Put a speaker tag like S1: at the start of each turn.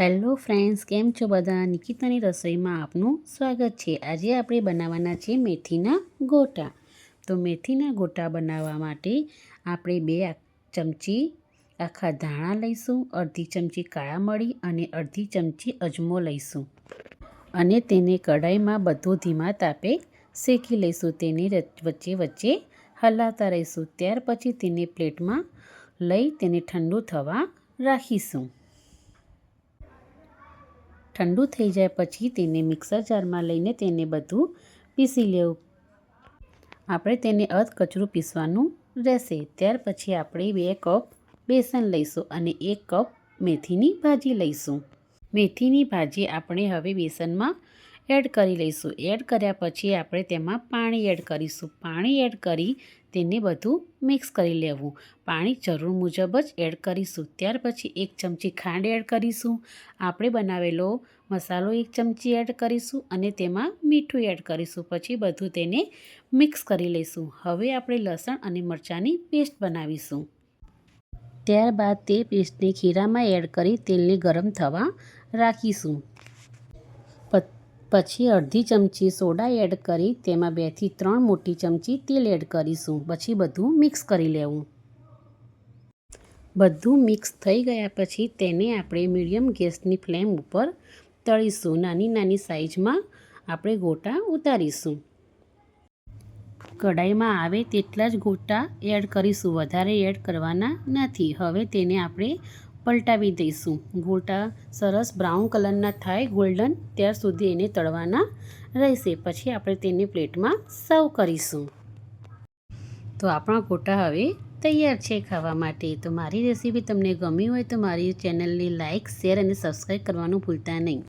S1: Hello friends, કેમ છો બધા? નિકિતાની રસોઈમાં આપનું સ્વાગત છે. આજે આપણે બનાવવાના છે મેથીના ગોટા. તો મેથીના ગોટા બનાવવા માટે આપણે બે ચમચી આખા ધાણા લઈશું, અડધી ચમચી કાળા મળી અને અડધી ચમચી અજમો લઈશું. અને તેને કઢાઈમાં બધું ધીમા તાપે શેકી લઈશું. તેની વચ્ચે વચ્ચે હલાતા રહીશું. ત્યાર પછી તેને પ્લેટમાં લઈ તેને ઠંડુ થવા રાખીશું. ઠંડુ થઈ જાય પછી તેને મિક્સર જારમાં લઈને તેને બધું પીસી લેવું. આપણે તેને અધ કચરું પીસવાનું રહેશે. ત્યાર પછી આપણે બે કપ બેસન લઈશું અને એક કપ મેથીની ભાજી લઈશું. મેથીની ભાજી આપણે હવે બેસનમાં એડ કરી લઈશું. એડ કર્યા પછી આપણે તેમાં પાણી એડ કરીશું. પાણી એડ કરી તેને બધું મિક્સ કરી લેવું. પાણી જરૂર મુજબ જ એડ કરીશું. ત્યાર પછી એક ચમચી ખાંડ એડ કરીશું. આપણે બનાવેલો મસાલો એક ચમચી એડ કરીશું અને તેમાં મીઠું એડ કરીશું. પછી બધું તેને મિક્સ કરી લઈશું. હવે આપણે લસણ અને મરચાંની પેસ્ટ બનાવીશું. ત્યારબાદ તે પેસ્ટને ખીરામાં એડ કરી તેલને ગરમ થવા રાખીશું. પછી અડધી ચમચી સોડા એડ કરી તેમાં બેથી ત્રણ મોટી ચમચી તેલ એડ કરીશું. પછી બધું મિક્સ કરી લેવું. બધું મિક્સ થઈ ગયા પછી તેને આપણે મીડિયમ ગેસની ફ્લેમ ઉપર તળીશું. નાની નાની સાઈઝમાં આપણે ગોટા ઉતારીશું. કઢાઈમાં આવે તેટલા જ ગોટા એડ કરીશું. વધારે એડ કરવાના નથી. હવે તેને આપણે પલટાવી દઈશું. ગોટા સરસ બ્રાઉન કલરના થાય ગોલ્ડન, ત્યાર સુધી એને તળવાના રહેશે. પછી આપણે તેને પ્લેટમાં સર્વ કરીશું. તો આપણા ગોટા હવે તૈયાર છે ખાવા માટે. તો મારી રેસીપી તમને ગમી હોય તો મારી ચેનલને લાઇક શેર અને સબસ્ક્રાઈબ કરવાનું ભૂલતા નહીં.